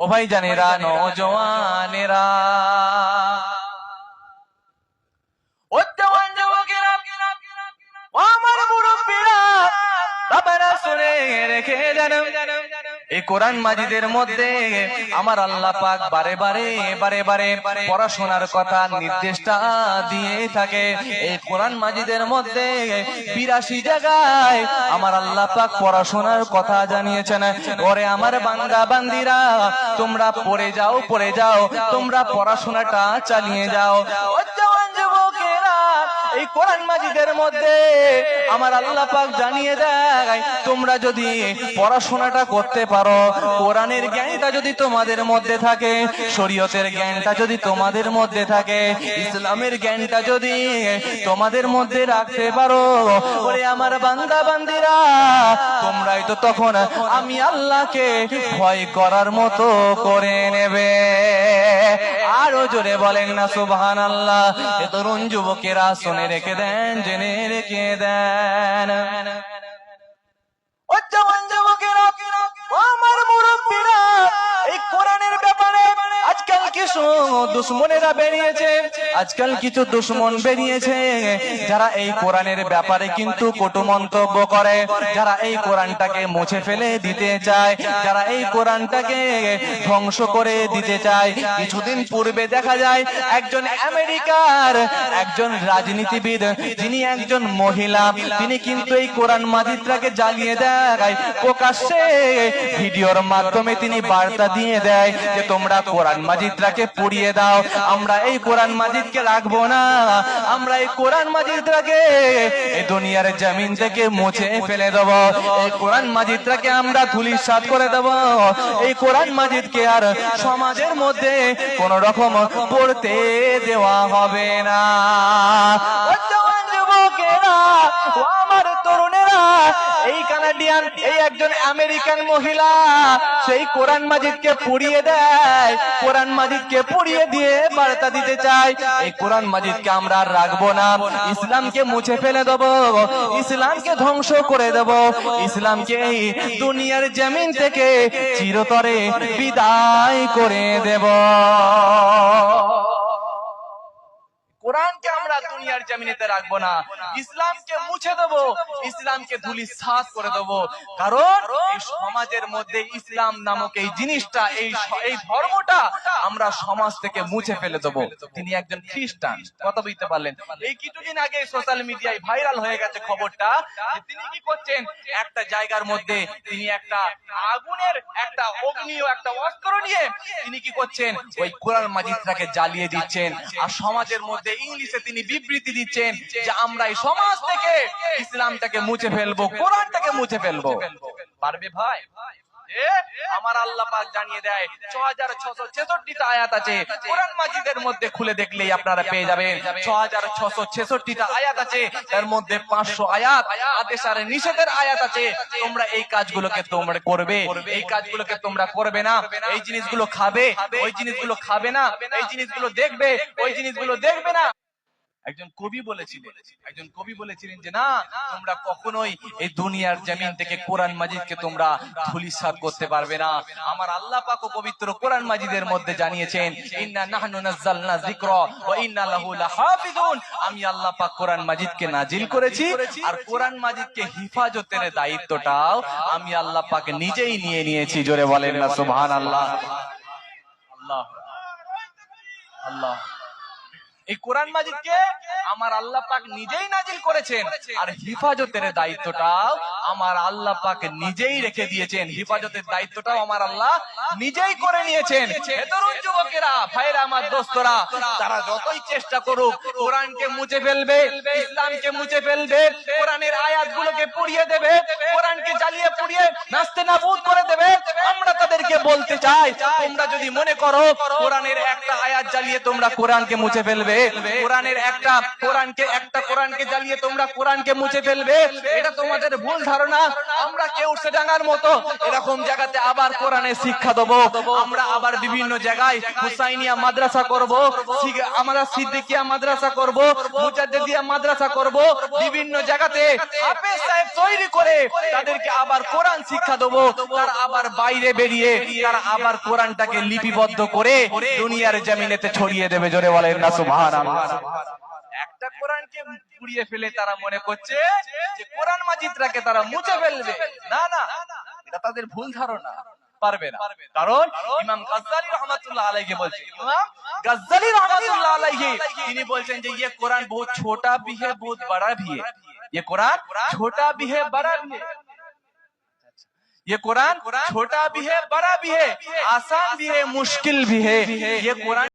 ও ভাই জানেরা নজওয়ানেরা ও জওয়ান যুবকেরা ও আমার মুরব্বীরা বাবারা শুনে রেখে জানো এই কোরআন মাজিদের মধ্যে আমার আল্লাহ পাক বারে বারে বারে বারে পড়াশোনার কথা, নির্দেশটা দিয়ে থাকে। এই কোরআন মাজিদের মধ্যে বিরাশি জায়গায় আমার আল্লাহ পাক পড়াশোনার কথা জানিয়েছেন। ওরে আমার বান্দা, বান্দিরা, তোমরা পড়ে যাও পড়ে যাও, তোমরা পড়াশোনাটা চালিয়ে যাও। কোরআন মাজিদের মধ্যে আমার আল্লাহ পাক জানিয়ে দেয়, তোমরা যদি পড়াশোনাটা করতে পারো, কোরআনের জ্ঞানটা যদি তোমাদের মধ্যে থাকে, শরীয়তের জ্ঞানটা যদি তোমাদের মধ্যে থাকে, ইসলামের জ্ঞানটা যদি তোমাদের মধ্যে রাখতে পারো, ওরে আমার বান্দা বান্দিরা, তোমরাই তো তখন আমি আল্লাহকে ভয় করার মতো করে নেবে। জোরে বলেন না সুবহান আল্লাহ এ তরুণ যুবকেরা শুনে রেখে দেন জেনে রেখে দেন। আজকাল কিছু দুশ্মন বেরিয়েছে। যারা এই কোরআনের ব্যাপারে কিন্তু কটু মন্তব্য করে, যারা এই কোরআনটাকে মুছে ফেলে দিতে চায়, যারা এই কোরআনটাকে ধ্বংস করে দিতে চায়। কিছুদিন পূর্বে দেখা যায়, একজন আমেরিকার একজন রাজনীতিবিদ, যিনি একজন মহিলা, তিনি কিন্তু এই কোরআন মাজিদটাকে জ্বালিয়ে দেয়। প্রকাশ্যে ভিডিওর মাধ্যমে তিনি বার্তা দিয়ে দেয় যে তোমরা কোরআন মাজিদটাকে পুড়িয়ে দাও। আমরা এই কোরআন মাজিদকে রাখব না। আমরা এই কোরআন মাজিদটাকে এই দুনিয়ার জমিন থেকে মুছে ফেলে দেব। এই কোরআন মাজিদটাকে আমরা ধুলির সাত করে দেব। এই কোরআন মাজিদকে আর সমাজের মধ্যে কোন রকম পড়তে দেওয়া হবে না। এই একজন আমেরিকান মহিলা, সেই কোরআন মাজিদকে পুড়িয়ে দেয়। কোরআন মাজিদকে পুড়িয়ে দিয়ে বার্তা দিতে চায়, এই কোরআন মাজিদকে আমরা আর রাখব না। ইসলামকে মুছে ফেলে দেব, ইসলামকে ধ্বংস করে দেব। ইসলামকে এই দুনিয়ার জমিন থেকে চিরতরে বিদায় করে দেব। কোরআনকে আমরা দুনিয়ার জমিনেতে রাখব না, ইসলামকে মুছে দেব, ইসলামকে ধুলি সাত করে দেব। কারণ এই সমাজের মধ্যে ইসলাম নামক এই জিনিসটা, এই এই ধর্মটা আমরা সমাজ থেকে মুছে ফেলে দেব। তিনি একজন খ্রিস্টান, কথা বুঝতে পারলেন? এই কিছুদিন আগে সোশ্যাল মিডিয়ায় ভাইরাল হয়ে গেছে খবরটা তিনি কি করছেন? একটা জায়গার মধ্যে তিনি একটা আগুনের একটা অগ্নিও একটা অস্ত্র নিয়ে তিনি কি করছেন? ওই কোরআন মাজিদটাকে জ্বালিয়ে দিচ্ছেন। আর সমাজের মধ্যে ইংলিশে তিনি বিবৃতি দিচ্ছেন যে আমরা এই সমাজ থেকে ইসলামটাকে মুছে ফেলব, কোরআনটাকে মুছে ফেলব। পারবে ভাই? এ, আমার আল্লাহ পাক জানিয়ে দেয় ছ হাজার ছশো ছেষট্টিটা আয়াত আছে। কোরআন মাজিদের মধ্যে খুলে দেখলেই আপনারা পেয়ে যাবেন। ছ হাজার ছশো ছেষট্টিটা আয়াত আছে তার মধ্যে পাঁচশো আয়াত আদেশ আর নিষেধের আয়াত আছে। তোমরা এই কাজগুলোকে তোমরা করবে। এই কাজগুলোকে তোমরা করবে না। এই জিনিসগুলো খাবে ওই জিনিসগুলো খাবে না। এই জিনিসগুলো দেখবে ওই জিনিসগুলো দেখবে না। একজন কবি বলেছিলেন, একজন কবি বলেছিলেন যে, না, তোমরা কখনোই এই দুনিয়ার জমিন থেকে কোরআন মাজিদকে তোমরা ধুলিসাৎ করতে পারবে না। আমার আল্লাহ পাক পবিত্র কোরআন মাজিদের মধ্যে জানিয়েছেন, ইন্না নাহনু নাযালনা যিকরা ওয়া ইন্না লাহু লাহাফিজুন। আমি আল্লাহ পাক কোরআন মাজিদকে নাজিল করেছি আর কোরআন মাজিদকে হিফাজতের দায়িত্বটাও আমি আল্লাহ পাক নিজেই নিয়ে নিয়েছি। জোরে বলেন না, সুবহানাল্লাহ। আল্লাহ আল্লাহ এই কোরআন মাজিদকে আমার আল্লাহ পাক নিজেই নাজিল করেছেন। আর হিফাজতের দায়িত্বটাও আমার আল্লাহ পাক নিজেই রেখে দিয়েছেন। হিফাজতের দায়িত্বটাও আমার আল্লাহ নিজেই করে নিয়েছেন। তরুণ যুবকেরা, ভাইরা, আমার দোস্তরা, তারা যতই চেষ্টা করুক, কোরআনকে মুছে ফেলবে, ইসলামকে মুছে ফেলবে, কোরআনের আয়াতগুলোকে পুড়িয়ে দেবে কোরআনকে জ্বালিয়ে পুড়িয়ে নাস্তে নাবুদ করে দেবে, আমরা তাদেরকে বলতে চাই, তোমরা যদি মনে করো কোরআনের একটা আয়াত জ্বালিয়ে তোমরা কোরআনকে মুছে ফেলবে, কোরআনের একটা কোরআনকে একটা কোরআনকে জ্বালিয়ে তোমরা কোরআনকে মুছে ফেলবে, এটা তোমাদের ভুল ধারণা আমরা কেউ ডাঙার মতো এরকম জায়গাতে আবার কোরআনের শিক্ষা দেবো। আমরা আবার বিভিন্ন জায়গায় হুসাইনিয়া মাদ্রাসা করব আমরা সিদ্দিকিয়া মাদ্রাসা করব, মুজাদ্দিদিয়া মাদ্রাসা করব, বিভিন্ন জায়গাতে হাফেজ সাহেব তৈরি করে তাদেরকে আবার কোরআন শিক্ষা দেবো। তার আবার বাইরে বেরিয়ে তারা আবার কোরআনটাকে লিপিবদ্ধ করে দুনিয়ার জমিনেতে ছড়িয়ে দেবে। জোরে বলেন না, সুবহানাল্লাহ। একটা কোরআনকে পুড়িয়ে ফেলে তারা মনে করছে যে কোরআন মাজিদটাকে তারা মুছে ফেলবে না না এটা তাদের ভুল ধারণা পারবে না কারণ ইমাম গাজ্জালি রহমাতুল্লাহ আলাইহি বলছেন ইমাম গাজ্জালি রহমাতুল্লাহ আলাইহি তিনি বলছেন যে ये कुरान बहुत छोटा भी है बहुत बड़ा भी है ये कुरान छोटा भी है बड़ा भी है ये कुरान छोटा भी है बड़ा भी है आसान भी है मुश्किल भी है ये कुरान